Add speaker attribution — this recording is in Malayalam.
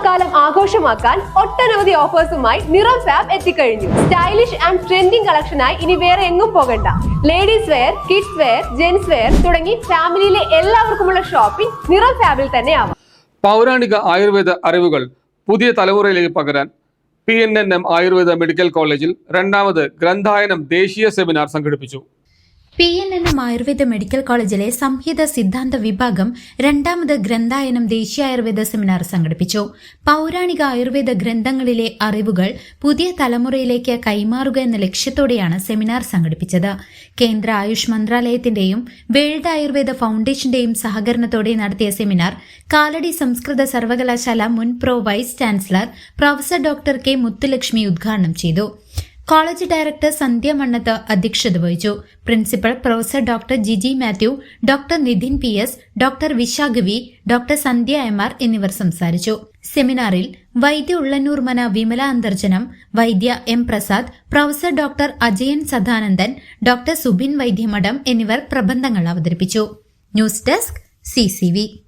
Speaker 1: ഓണക്കാലം ആഘോഷമാക്കാൻ ഒട്ടനവധി ഓഫേഴ്സുമായി നിറം ഫാബ് എത്തിക്കഴിഞ്ഞു. സ്റ്റൈലിഷ് ആൻഡ് ട്രെൻഡിംഗ് കളക്ഷനായി ഇനി വേറെ എങ്ങും പോകണ്ട. Ladies wear kids wear gents wear തുടങ്ങി ഫാമിലിയിലെ എല്ലാവർക്കുമുള്ള ഷോപ്പിംഗ് നിറം ഫാബിൽ തന്നെ ആവാം.
Speaker 2: പൗരാണിക ആയുർവേദ അറിവുകൾ പുതിയ തലമുറയിലേക്ക് പകരാൻ P N N M Ayurveda medical കോളേജിൽ രണ്ടാമത് ഗ്രന്ഥായനം ദേശീയ സെമിനാർ സംഘടിപ്പിച്ചു.
Speaker 3: P N N M Ayurveda medical കോളേജിലെ സംഹിത സിദ്ധാന്ത വിഭാഗം രണ്ടാമത് ഗ്രന്ഥായനം ദേശീയ ആയുർവേദ സെമിനാർ സംഘടിപ്പിച്ചു. പൗരാണിക ആയുർവേദ ഗ്രന്ഥങ്ങളിലെ അറിവുകൾ പുതിയ തലമുറയിലേക്ക് കൈമാറുക എന്ന ലക്ഷ്യത്തോടെയാണ് സെമിനാർ സംഘടിപ്പിച്ചത്. കേന്ദ്ര ആയുഷ് മന്ത്രാലയത്തിന്റെയും വേൾഡ് ആയുർവേദ ഫൗണ്ടേഷന്റെയും സഹകരണത്തോടെ നടത്തിയ സെമിനാർ കാലടി സംസ്കൃത സർവകലാശാല മുൻ pro vice chancellor professor doctor K Muthulakshmi ഉദ്ഘാടനം ചെയ്തു. കോളേജ് ഡയറക്ടർ സന്ധ്യ മണ്ണത്ത് അധ്യക്ഷത വഹിച്ചു. Principal professor doctor Giji Mathew doctor Nidhin P S doctor Vishakh V doctor Sandhya M R എന്നിവർ സംസാരിച്ചു. സെമിനാറിൽ വൈദ്യ ഉള്ളന്നൂർ മന വിമല അന്തർജനം വൈദ്യ M Prasad professor doctor Ajayan Sadanandan doctor Subin Vaidyamadom എന്നിവർ പ്രബന്ധങ്ങൾ അവതരിപ്പിച്ചു. News desk C